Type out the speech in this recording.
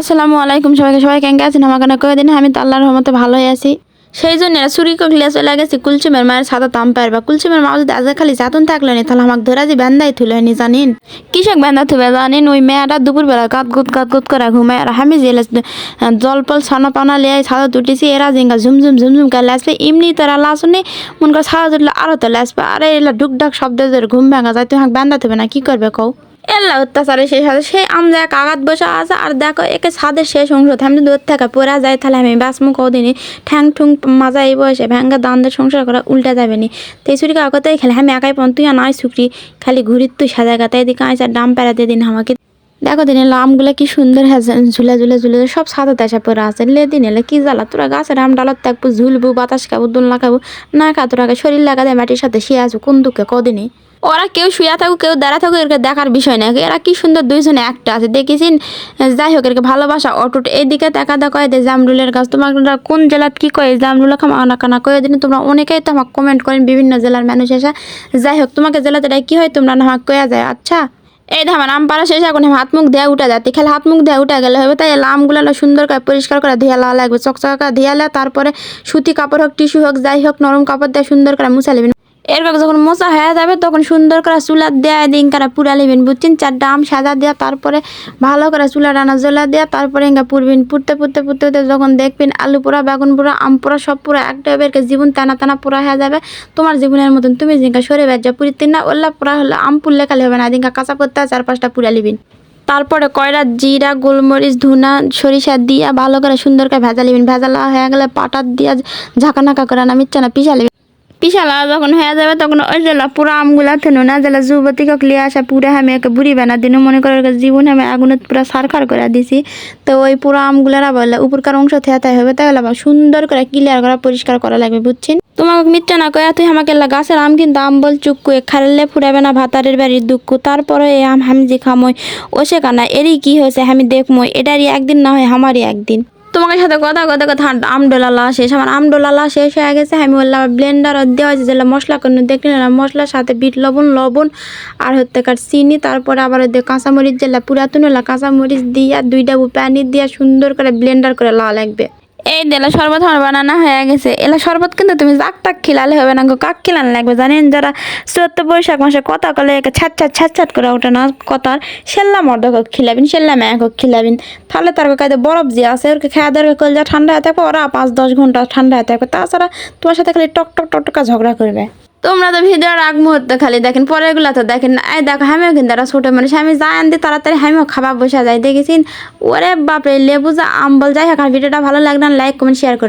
আসসালামু আলাইকুম সবাইকে, সবাই কেঙ্গে আছেন? আমাকে না কয়ে দিন আমি তো আল্লাহর রহমতে ভালোই আছি। সেই জন্য চুরি করলে চলে গেছি কুলচুমের মায়ের সাদা তাম পারবা কুলচুমের মা যদি আজকে খালি চাতুন থাকল নি, তাহলে আমাকে ধরা যে ব্যান্দাই তুলে নি, জানিন? কৃষক ব্যান্দা থুবে জানিন? ওই মেয়েটা দুপুরবেলা কাত গুত কাত গুত করে ঘুমায়, আর আমি জেলে জল পল ছানা পানা লিয়ে সাদা তুটিছি, এরা জিঙ্গা ঝুমঝুম ঝুমঝুম করে লেসলে এমনি তোরা লাসুনি মন করে সাদা তুটলে আরও তো লেসবে আরে এলা ডুকডাক শব্দ ধরে ঘুম ভাঙা যায় তুমি বেন্দা থুবে না, কি করবে কও? এল্লা অত্যাচারে শেষ আছে। সেই এক আঘাত বসা আছে আর দেখো একে ছাদের শেষ অংশ। আমি দূর থেকে পড়া যায়, তাহলে আমি বাস বাসমু কদিনই। ঠ্যাং ঠুং মাজা এই বয়সে ভ্যাঙ্গা দান্দের সংসার করা উল্টা যাবে নি। তো এই চুরি কাকতাই খেলে আমি একাই পন তুই নয় শুকরি খালি ঘুরির তুই সাজা গাতে এদিকে আইসা ডাম প্যারা দিয়ে দিন আমাকে দেখো দিনে লামগুলো কি সুন্দর হ্যাঁ ঝুলে ঝুলে ঝুলে সব সাদা তেসা পরে আছে। লে দিন এলে কি জ্বালা, তোরা গাছের আম ডালত থাকব ঝুলবো, বাতাস খাব, দোলনা খাব, না খা তোরা শরীর লাগা দেয় মাটির সাথে শিয়ে আছো, কোন দুঃখে কদিনই? ওরা কেউ শুয়ে থাকুক, কেউ দাঁড়া থাকুক এরকে দেখার বিষয় না এরা কি সুন্দর দুইজনে একটা আছে দেখেছেন যাই হোক এরকে ভালোবাসা, অটুট। এইদিকে দেখা দেখা কয়ে দে, জামরুলের গাছ। তোমার কোন জেলাত কি কয়ে? জামরুল খামা না কানা কয়ে দিন। তোমরা অনেকেই তো আমাকে কমেন্ট করেন, বিভিন্ন জেলার মানুষ এসে। যাই হোক, তোমাকে জেলাতে কি হয় তোমরা না আমাকে কয়ে যায়? আচ্ছা? এই ধামান আম পাড়া শেষ, এখন হাত মুখ দেয়া উঠা যাতে খেলে হাত মুখ দেয়া উঠা গেলে হবে, তাই আমগুলো সুন্দর করে পরিষ্কার করে ধেয়া লাগা লাগবে। চকচকা ধোয়ালে তারপরে সুতি কাপড় হোক, টিস্যু হোক, যাই হোক, নরম কাপড় দিয়ে সুন্দর করে মুছা নেবেন এরপর যখন মোচা হয়ে যাবে, তখন সুন্দর করে চুলা দেয়া দিন করে পুরা নেবেন, বুঝছেন? চারটা আম সাজা দেওয়া তারপরে ভালো করে চুলা ডানা জ্বলা দেওয়া তারপরে ইঙ্গা পুরবেন, পুরতে পুরতে পুরতে পুরতে যখন দেখবেন আলু পোড়া, বেগুন পোড়া, আম পোড়া, সব পুরা একটা বেরকে জীবন টানা টানা পুরা হয়ে যাবে। তোমার জীবনের মতন তুমি জিঙ্কা সরে বেজা পুরিতে না, ওল্লা পোড়া হলে আম পুরলে খালি হবে না দিনকা কাঁচা পত্তা চার পাঁচটা পুরা লিবেন তারপরে কয়রা জিরা, গোলমরিচ, ধুনা, সরিষা দিয়া ভালো করে সুন্দর করে ভেজা লিবেন ভেজালা হয়ে গেলে পাটার দিয়া ঝাঁকানাকা করে না নামিচ্ছে না পিসা লিবেন পিসালা যখন হয়ে যাবে, তখন ওই জেলা পুরো আমগুলা থেনো না জেলা যুবতী ককলি আসা পুরা আমি একে বুড়ি বানা দিন, মনে করে ওকে জীবন আমি আগুনত পুরা সারখার করে দিছি। তো ওই পুরো আমগুলারা বললে উপরকার অংশ থেয়া থেয়াতে হবে আবার সুন্দর করে ক্লিয়ার করা, পরিষ্কার করা লাগবে, বুঝছেন? তোমাকে মিথ্যা না কয়া তুই আমাকে গাছের আম কিন্তু আম বল চুক্কু খাইলে ফুরাবে না ভাতারের বাড়ির দুঃখ, তারপরে এই আম আমি যে খামই, ও সে কানা এরই কি হয়েছে আমি দেখমই, এটারই একদিন না হয় আমারই একদিন। তোমাকে সাথে কথা কথা কথা আম ডোলালা শেষ আমার আম ডোলালা শেষ হয়ে গেছে। আমি বললাম ব্লেন্ডার দেওয়া হয়েছে যেটা মশলা কোনো দেখে না? মশলার সাথে বিট, লবণ লবণ, আর হতে কার চিনি, তারপরে আবার ওই যে কাঁচামরিচ যেলা পুরাতন হলো, কাঁচামরিচ দিয়া দুইটা প্যানি দিয়া সুন্দর করে ব্লেন্ডার করে লা লাগবে। এই দেলা শরবত আমার বানানো হয়ে গেছে। এলা শরবত কিন্তু তুমি জাক টাক খিলালে হবে না কাক খিলানো লাগবে। জানেন যারা চৈত্র বৈশাখ মাসে কথা কলে একে ছাট ছাট ছাট ছাট করে ওঠে না, কথার সেল্লা মর্দক খিলাবিন সেল্লা ম্যাক খিলাবিন। তাহলে তার কাছে বরফ যে আছে ওরকে খেয়া দেওয়ার কল যা ঠান্ডা হয়ে থাকবে, ওরা পাঁচ দশ ঘণ্টা ঠান্ডা হয়ে থাকবে। তাছাড়া তোমার সাথে খালি টক টক টক টকা ঝগড়া করবে। তোমরা তো ভিডিওর আগ মুহূর্তে খালি দেখেন পরে গুলা তো দেখেন না। এই দেখো, আমিও কিন্তু একটা ছোটো মানুষ, আমি যাই আনতে তাড়াতাড়ি আমিও খাবার বসে যাই দেখেছি ওরে বাপরে, লেবু যা আম্বল বল, যাই হোক, আর ভিডিওটা ভালো লাগলে লাইক, কমেন্ট শেয়ার করে।